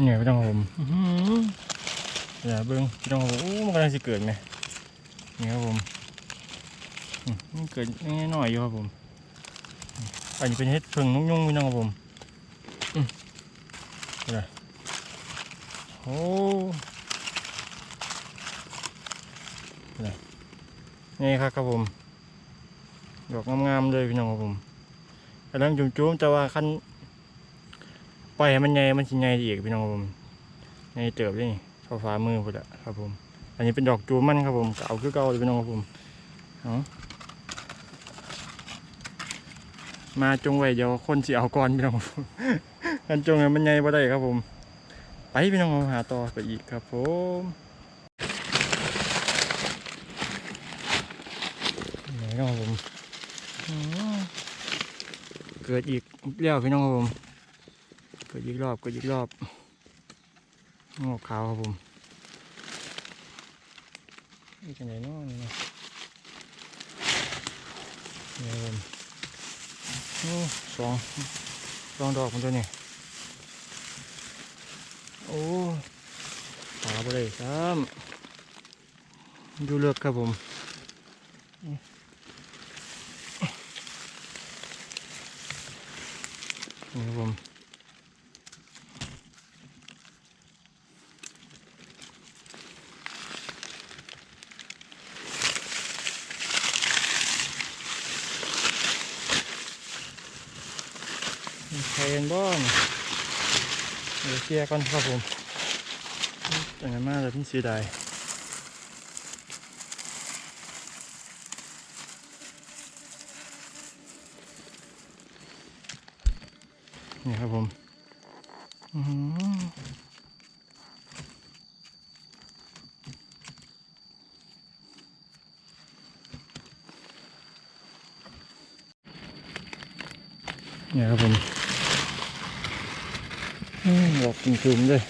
เนี่ยพี่น้องครับผมอย่าเบิ้งพี่น้องครับผมโอ้มันกำลังจะเกิดไงนี่ครับผมมันเกิดง่ายๆหน่อยอยู่ครับผมอันนี้เป็นเห็ดเพิ่งนุ่งๆพี่น้องครับผมอะไรโอ้อะไรนี่ครับครับผมดอกงามๆเลยพี่น้องครับผมกำลังจุ่มๆแต่ว่าคัน ล่อยให้มันใหญ่มันสิใหญ่อีกพี่น้องครับผมใหญ่เติบเลยนี่เท่าฝ่ามือพุ่นละครับผม อันนี้เป็นดอกจูมันครับผมเก็เอาคือเก่าเลยพี่น้องครับผมเอามาจงไว้เดี๋ยวคนสิเอาก่อนพี่น้องครับผมกันจงให้มันใหญ่บ่ได้ครับผม ไปพี่น้องครับหาต่อไปอีกครับผมนี่พี่น้องครับผมเกิดอีกแล้วพี่น้องครับผม ก็ยิกรอบก็ยิกรอบงอกขาวครับผมนี่จะไหนน้อนี่เนาะนี่ครับผมโอ้สองสองดอกมันตัวนี้โอ้ขาไปเลยครับดูเลือกครับผมนี่ครับผม รกันบ้างเดี๋ยวเคลียร์ก่อนครับผมแต่งมาแล้วพี่เสียดายนี่ครับผมอื้อหือนี่ยครับผม อื้อบอกจุ่มๆเลย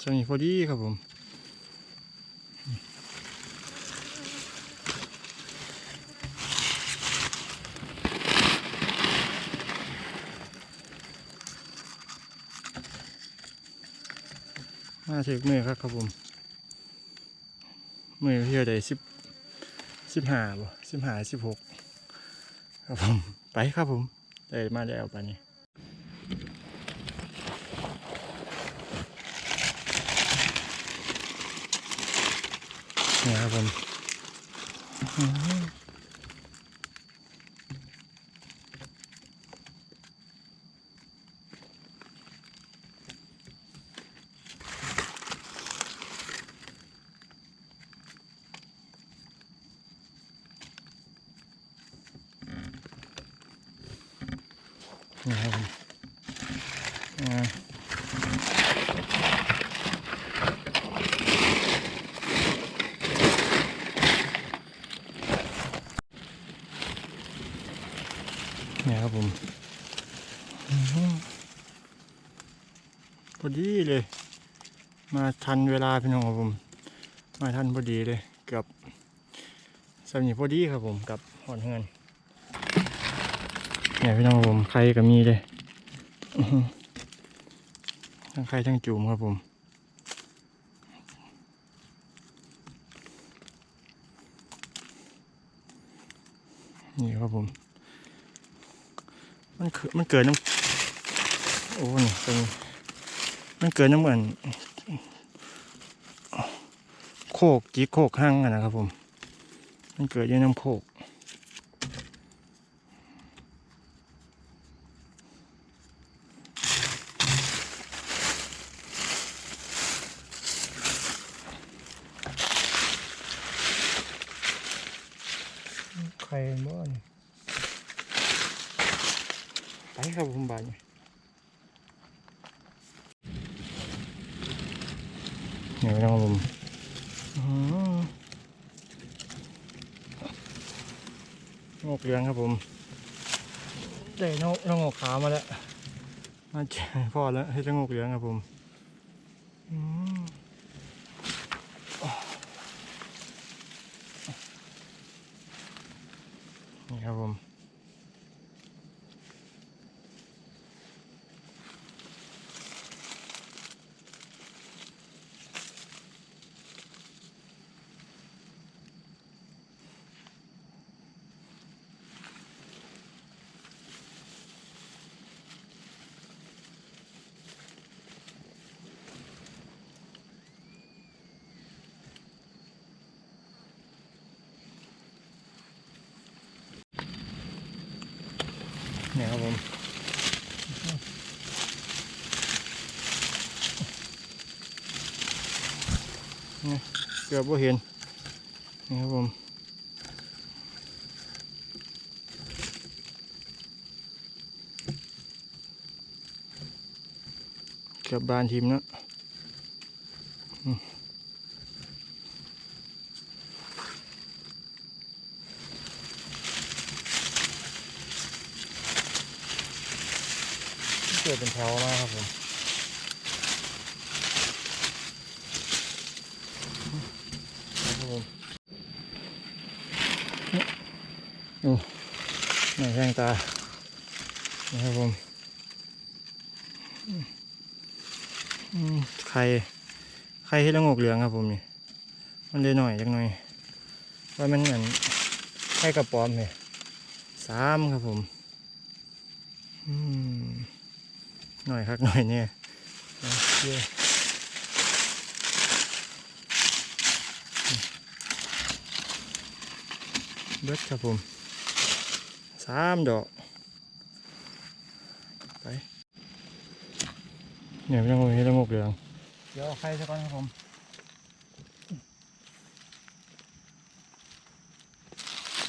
ช่วงนี้พอดีครับผมมาถึงมือครับครับผมมือเที่ยวได้สิบ สิบห้าบ่สิบห้าสิบหกครับผม ไปครับผมได้มาแล้วปานนี้นี่ครับผม นี่ครับผมนี่ครับผมพอดีเลย มาทันเวลาพี่น้องครับผม มาทันพอดีเลยเกือบสำนีพอดีครับผมกับหอนเฮือน เนี่ยพี่น้องผมใครก็มีเลยทั้งใครทั้งจูมครับผมนี่ครับผม มันมันเกิดน้ำโอ้นี่เป็นมันเกิดน้ำเหมือน โคกจีโคกหั่งอะนะครับผม มันเกิดอยู่น้ำโคกใครบ้าน ไปครับผมบ้านนี่นี่นะครับผมอ๋องอกเหลืองครับผมได้นกนกงอกขาวมาแล้วมาเจอพ่อแล้วให้จะงอกเหลืองครับผมอืม นี่ครับผม นี่ครับผมนี่เกือบว่าเห็นนี่ครับผมเกือบบานทีมแล้ เกิดเป็นแถวมากครับผมครับผมโอ้หน่แข้งตานี่ครับผมไข่ไข่เห็ดละงกเหลืองครับผมนี่มันเลยหน่อยจังหน่อยว่ามันเหมือนไข่กระป๋อมเนี่ยสามครับผม อืม หน่อยครับหน่อยเนี่ยเคเบิดครับผมสามดอกไปเนี่ยไม่ต้องงงไม่ต้องงกเหลืองเดี๋ยวเอาไข่ซะก่อนครับผม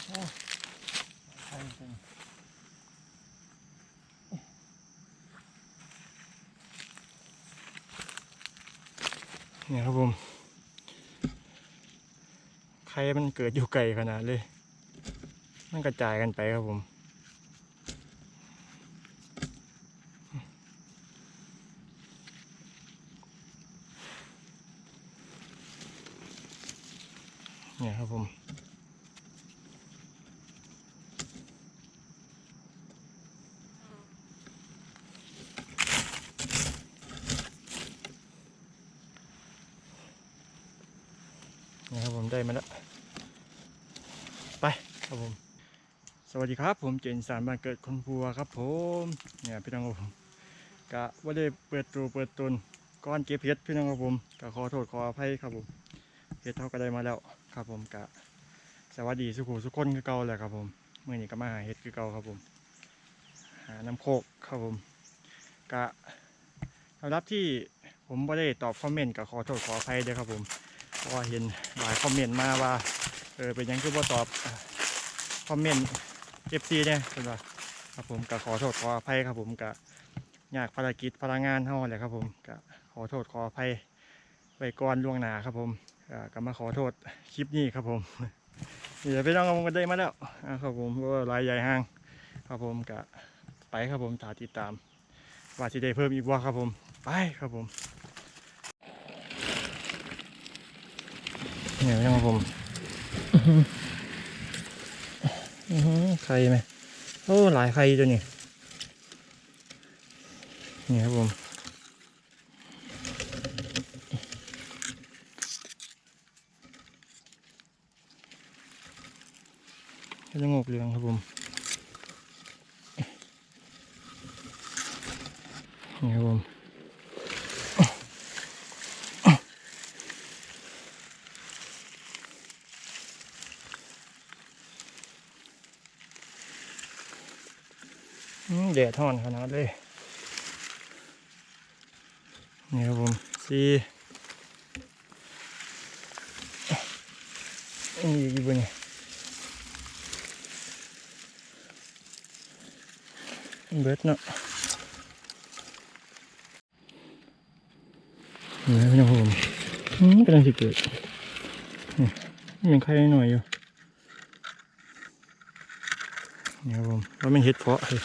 โอ้ไข่เป็น เนี่ยครับผมใครมันเกิดอยู่ไกลขนาดเลย มันกระจายกันไปครับผม เนี่ยครับผม นี่ครับผม ได้มาแล้วไปครับผมสวัสดีครับ ผมเจนสารบ้านเกิดคนพัวครับผมเนี่ยพี่น้องครับผมกะว่าได้เปิดตัวเปิดตนก้อนเก็บเห็ดพี่น้องครับผมกะขอโทษขออภัยครับผมเห็ดเท่าก็ได้มาแล้วครับผมกะสวัสดีสุขุสุขคนคือเก่าแหละครับผมเมื่อนี้ก็มาหาเห็ดคือเก่าครับผมหาน้ำโคกครับผมกะสำหรับที่ผมไม่ได้ตอบคอมเมนต์ก็ขอโทษขออภัยด้วยครับผม พราะว่าเห็นหลายคอมเมนต์มาว่าเออเป็นยังคือบ่ตอบอ่าคอมเมนต์เอฟซีเนี่ยเป็นว่าครับผมก็ขอโทษขออภัยครับผมก็ยากภารกิจพลังงานเท่าแหละครับผมก็ขอโทษขออภัยไว้ก่อนล่วงหน้าครับผมก็มาขอโทษคลิปนี้ครับผมเดี๋ยวพี่น้องผมก็ได้มาแล้วครับผมว่าลายใหญ่ห้าง ครับผมก็ไปครับผมตาติดตามว่าจะได้เพิ่มอีกว่าครับผม ไปครับผม เหนี่ยยังผมอื้อหืออื้อหือไข่ไหมโอ้หลายไข่ตัวนี้นี่ครับผมเห็ดละโงกเหลืองครับผมนี่ครับผม แดดท่อนขนาดเลยนี่ครับผมสีนี่อีกบนนี่เบิดเนาะนี่ครับพี่น้องผมอืมกำลังสิเกิดนี่ยังไข่หน่อยอยู่นี่ครับผมว่ามันเห็ดเพาะเลย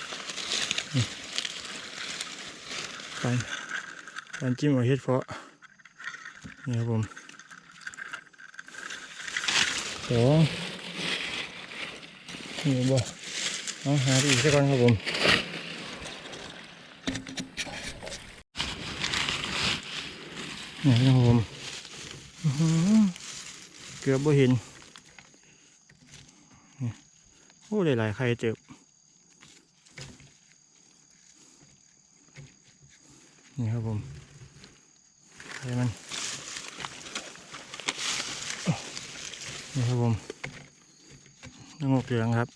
การการจิ้มเอาเห็ดเพาะนี่ครับผมสองนี่บ่เอาหาไปอีกสักก่อนครับผมนี่ครับผมเกือบบ่เห็นนี่โอ้หลายๆใครเจ็บ นี่ครับผมใครมันนี่ครับผมนงกเหลืองครับ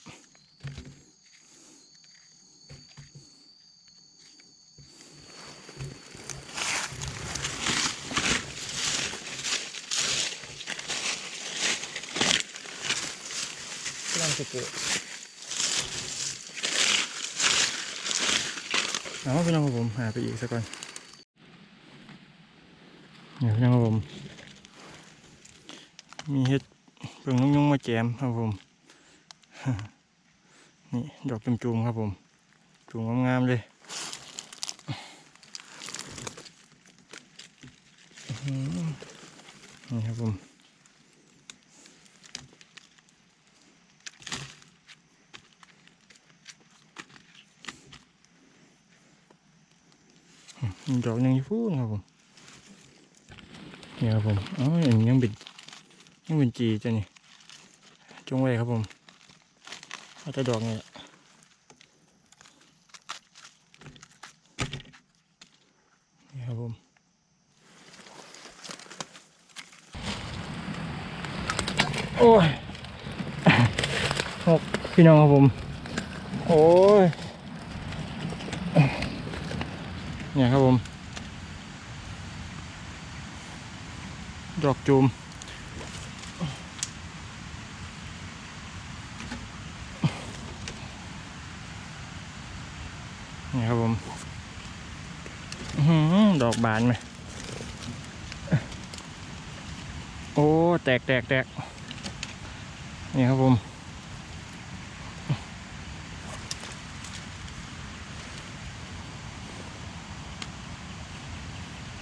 กำลังจะเกิดเอาพี่น้องครับผมหาไปอีกสักก่อนเนี่ยพี่น้องครับผม มีเห็ดเพิ่งนุ่งๆมาแจมครับผม นี่ดอกจุ่มๆครับผม จุ่มงามๆเลยอื้อหือนี่ครับผมมีดอกหนึ่งอยู่ฟูนครับผม นี่ครับผมอ๋อยังยังเป็นยังเป็นจีจ้ะนี่จงไว้ครับผมเอาแต่ดอกนี่แหละนี่ครับผมโอ้ยหกพี่น้องครับผม โอ้ยเนี่ยครับผม ดอกจูมนี่ครับผมดอกบานไหมโอ้ แตกแตกแตกนี่ครับผม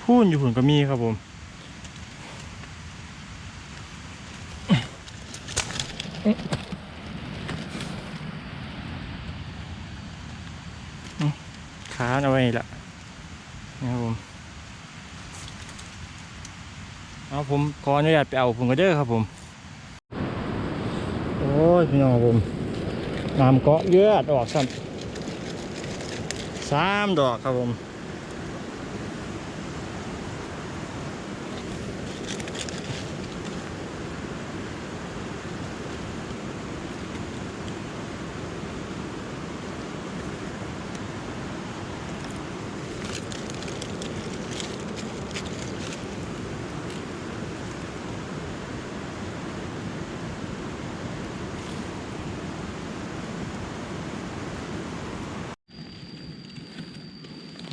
พูนอยู่หุ่นก็มีครับผม ขาเอาไว้ละนะครับผมเอาผมขออนุญาตไปเอาผมก็เด้อครับผม โอ้ยพี่น้องผมน้ำเกาะเลือดออกซ้ำสามดอกครับผม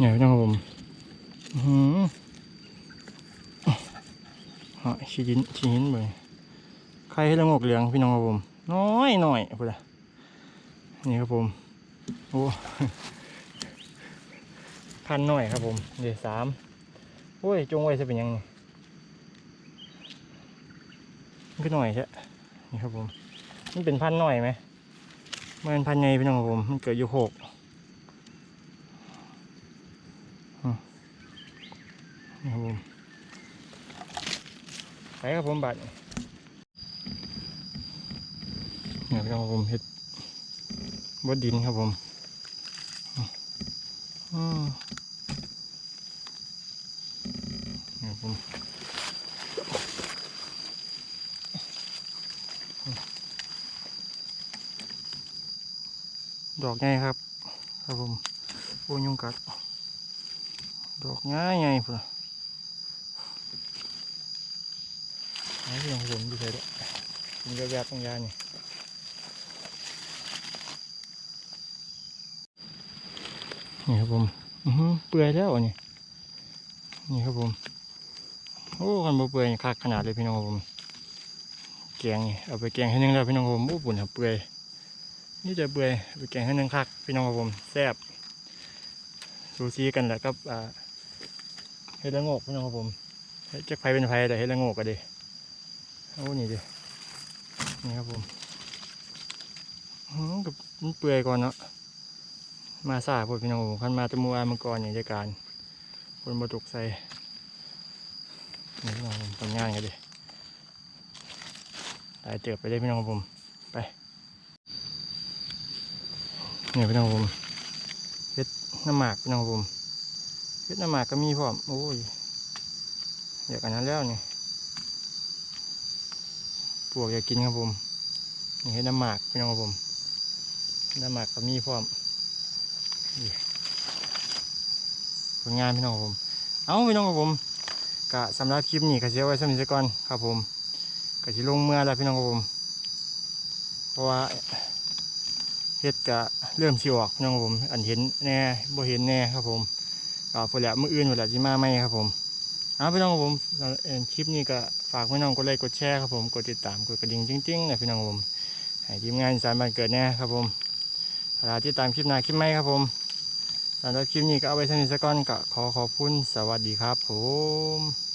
เนี่ยพี่น้องครับผมอื้อหือฮะชิ้นหินชิ้นหินเลยใครให้ละงกเหลืองพี่น้องครับผม น้อยหน่อยพูดละนี่ครับผม โอ้พันหน่อยครับผมเดี๋ยวสามโอ้ยจงไว้จะเป็นยังไงนก็หน่อยใช่นี่ครับผม มันเป็นพันหน่อยไหมมันเป็นพันไงพี่น้องครับผม มันเกิดอยู่หก นี่ครับผม ไปครับผมบัตรเนี่ยครับผมเห็ดบดดินครับผมอืมนี่ผมดอกใหญ่ครับ ครับผม โอ้ยุงกัด ดอกง่ายไงพุ่น น่ะไอ้ที่ของผมดูใช่ด้วยผมจะแวบตรงยานี่นี่ครับผมเปื่อยแล้วนี่นี่ครับผมโอ้คันบ่เปื่อยคักขนาดเลยพี่น้องครับผมแกงนี่เอาไปแกงให้นึงแล้วพี่น้องครับผมโอ้ปุ่นครับเปื่อยนี่จะเปื่อยไปแกงให้นึงคักพี่น้องครับผมแซ่บซูซีกันแหละครับอ่าเฮ็ดละโงกพี่น้องครับผมจักไฟเป็นไฟแต่เฮ็ดละโงกก็ดี โอ้นี่ดินี่ครับผมอ๋อกับมันเปื่อยก่อนเนาะมาสาพวกพี่น้องผมคันมาแตะมูอามังกรอย่างจัดการคนบตกใส่นี่พี่น้องผมทำงานกันดิได้เติบไปเลยพี่น้องผมไปนี่พี่น้องผมเฮ็ดน้ำหมากพี่น้องผมเฮ็ดน้ำหมากก็มีพร้อมโอ้ยอยากอันนั้นแล้วนี่ป วกอยากกินครับผมนี่เฮ็ดน้ำหมากพี่น้องครับผม น้ำหมากก็มีพร้อมผลงานพี่น้องครับผม เอาพี่น้องครับผมกะสำหรับคลิปนี้ก็เสียไว้สำหรับก่อนครับผมก็สิลงเมื่อแล้วพี่น้องครับผม เพราะว่าเฮ็ดกะเริ่มสิออกพี่น้องครับผม อันเห็นแน่บ่เห็นแน่ครับผมก็พอแล้วมื้ออื่นพอแล้วสิมาใหม่ครับผม เอาพี่น้องครับผมเอ่อคลิปนี้ก็ฝากพี่น้องกดไลค์กดแชร์ครับผมกดติดตามกดกระดิ่งจริงๆนะพี่น้องครับผมให้ทีมงานอีสารบันเกิดแน่ครับผมเวลาที่ตามคลิปหน้าคลิปใหม่ครับผมสำหรับคลิปนี้ก็เอาไว้เท่านี้สักก่อนก็ขอขอบคุณสวัสดีครับผม